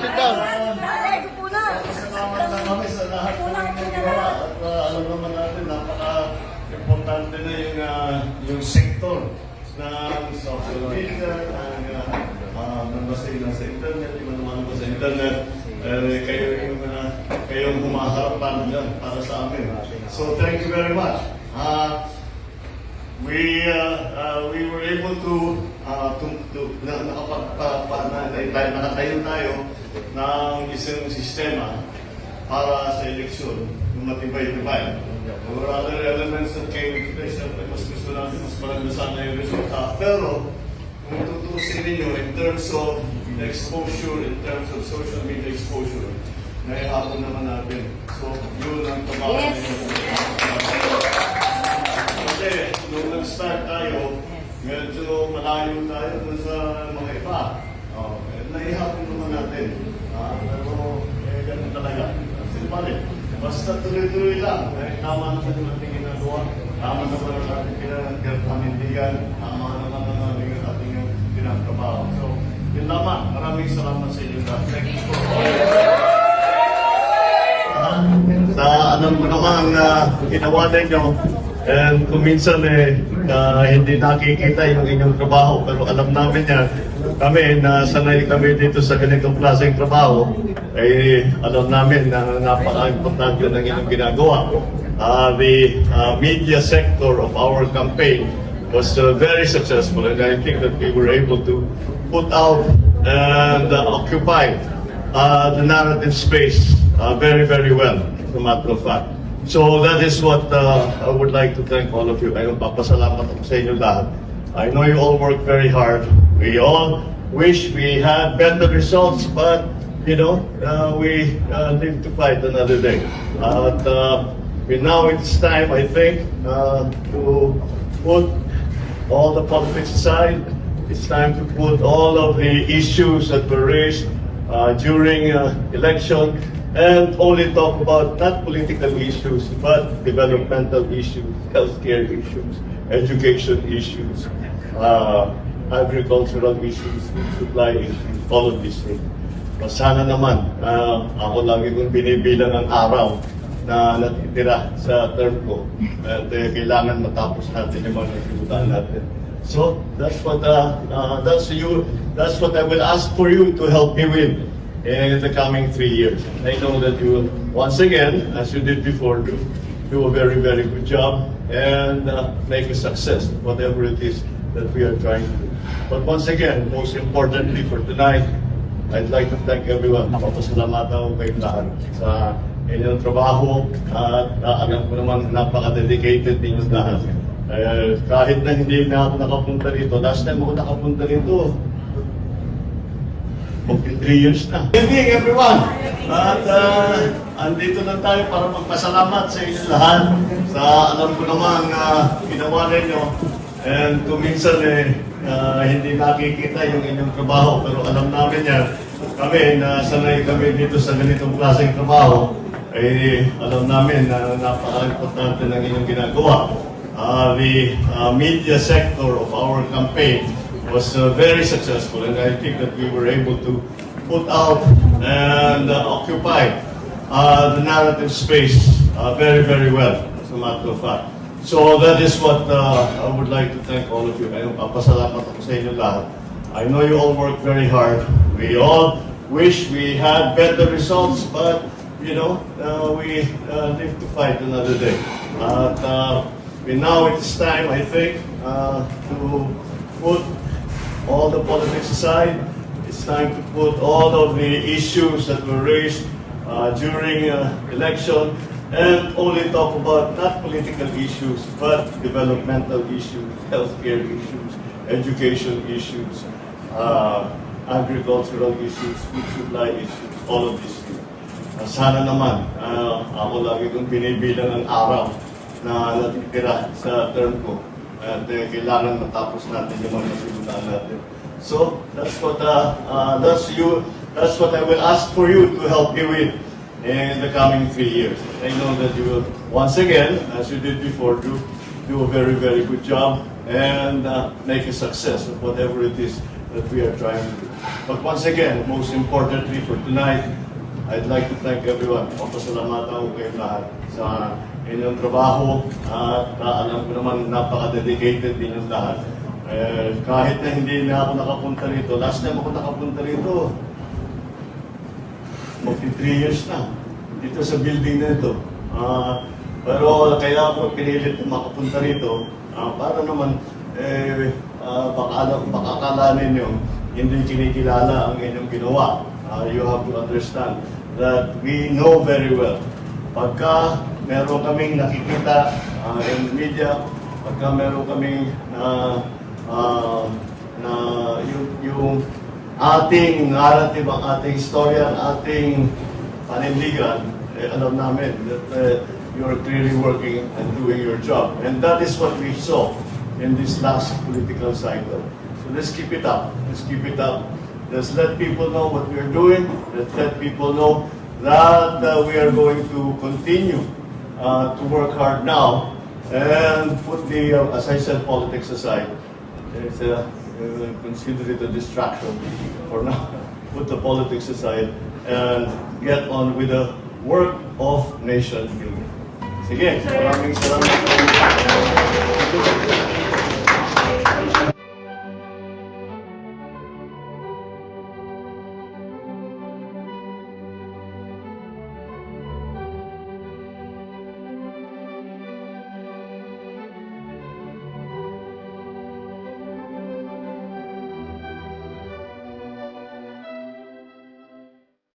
sit down. Salamat lang kami sa lahat ng alam naman natin napaka-importante na yung, uh, yung sector ng social media, ang uh, nabasa na sa internet, yung naman sa internet, eh, kayo yung uh, kayong humaharapan dyan para sa amin. So thank you very much. Uh, we, uh, uh, we were able to uh, to, to na, nakapag, pa, pa, na, na, nakatayo tayo ng isang sistema para sa eleksyon ng matibay-tibay. There were other elements that came into play. Siyempre, mas gusto natin, mas maganda sana yung resulta. Pero, kung tutusin ninyo, in terms of exposure, in terms of social media exposure, naihapon naman natin. So, yun ang trabaho Yes. ninyo. Kasi, nung nag-start tayo, medyo malayo tayo dun sa mga iba. Oh, eh, naihapon naman natin. Ah, pero, eh, ganun talaga. Simpale. Basta tuloy-tuloy lang. Eh, tama naman yung ating ginagawa. Tama naman ang ating pinag-panindigan. Tama naman ang ating, ating pinagtrabaho. So, yun lamang. Maraming salamat sa inyo lahat. Thank you for. Sa alam ko naman na ginawa ninyo, and kung minsan eh, na hindi nakikita yung inyong trabaho, pero alam namin yan, kami na sanay kami dito sa ganitong klaseng trabaho, eh alam namin na napaka-importante ng inyong ginagawa. Uh, the uh, media sector of our campaign was uh, very successful and I think that we were able to put out and uh, occupy uh, the narrative space uh, very, very well, as a matter of fact. So that is what uh, I would like to thank all of you. Ayun, papasalamat ako sa inyo lahat. I know you all work very hard. We all wish we had better results, but you know, uh, we uh, live to fight another day. Uh, we now it's time, I think, uh, to put all the politics aside. It's time to put all of the issues that were raised uh, during uh, election and only talk about not political issues but developmental issues, healthcare issues, education issues, uh, agricultural issues, supply issues, all of these things. Uh, Sana naman, uh, ako lagi kong binibilang ang araw na natitira sa term ko at eh, kailangan matapos natin yung mga nasimulan natin. So that's what uh, uh, that's you that's what I will ask for you to help me with in the coming three years. I know that you will once again, as you did before, do do a very very good job and uh, make a success whatever it is that we are trying to do. But once again, most importantly for tonight, I'd like to thank everyone. Papasalamat ako kayo lahat sa inyong trabaho at uh, alam ko naman napaka-dedicated ninyo lahat. Eh, kahit na hindi na ako nakapunta rito, last time ako nakapunta rito, Magpil 3 years na. Good evening everyone! At uh, andito lang tayo para magpasalamat sa inyo lahat sa alam ko naman na ginawa ninyo. And kung minsan eh, uh, hindi nakikita yung inyong trabaho, pero alam namin yan. Kami, na sanay kami dito sa ganitong klaseng trabaho, eh, alam namin na napaka-importante ng inyong ginagawa. Uh, the uh, media sector of our campaign was uh, very successful and I think that we were able to put out and uh, occupy uh, the narrative space uh, very, very well, as a matter of fact. So that is what uh, I would like to thank all of you. I know you all work very hard. We all wish we had better results, but you know, uh, we uh, live to fight another day. But uh, now it's time, I think, uh, to put all the politics aside. It's time to put all of the issues that were raised uh, during uh, election and only talk about not political issues but developmental issues, healthcare issues, education issues, uh, agricultural issues, food supply issues, all of these things. Uh, sana naman, uh, ako lagi kong binibilang ang araw na natitira sa term ko at eh, kailangan matapos natin yung mga nasimulan natin. So, that's what uh, uh, that's you that's what I will ask for you to help me with in the coming three years. I know that you will once again, as you did before, do do a very very good job and uh, make a success of whatever it is that we are trying to do. But once again, most importantly for tonight, I'd like to thank everyone. Papasalamatan ko kayo lahat sa inyong trabaho at uh, alam ko naman napaka-dedicated ninyong lahat. Eh, kahit na hindi na ako nakapunta rito, last time ako nakapunta rito, magti 3 years na dito sa building na ito. Ah, pero kaya ako pinilit na makapunta rito ah, para naman eh, ah, baka, baka akala ninyo hindi kinikilala ang inyong ginawa. Ah, you have to understand that we know very well. Pagka meron kaming nakikita ah, in media, pagka meron kaming na ah, na yung, yung ating narrative, ang ating istorya, ang ating panindigan, eh, alam namin that uh, you're clearly working and doing your job. And that is what we saw in this last political cycle. So let's keep it up. Let's keep it up. Let's let people know what we're doing. Let's let people know that uh, we are going to continue uh, to work hard now and put the, uh, as I said, politics aside. It's a, uh, consider it a distraction for now. Put the politics aside and get on with the work of nation building. Sige, maraming salamat.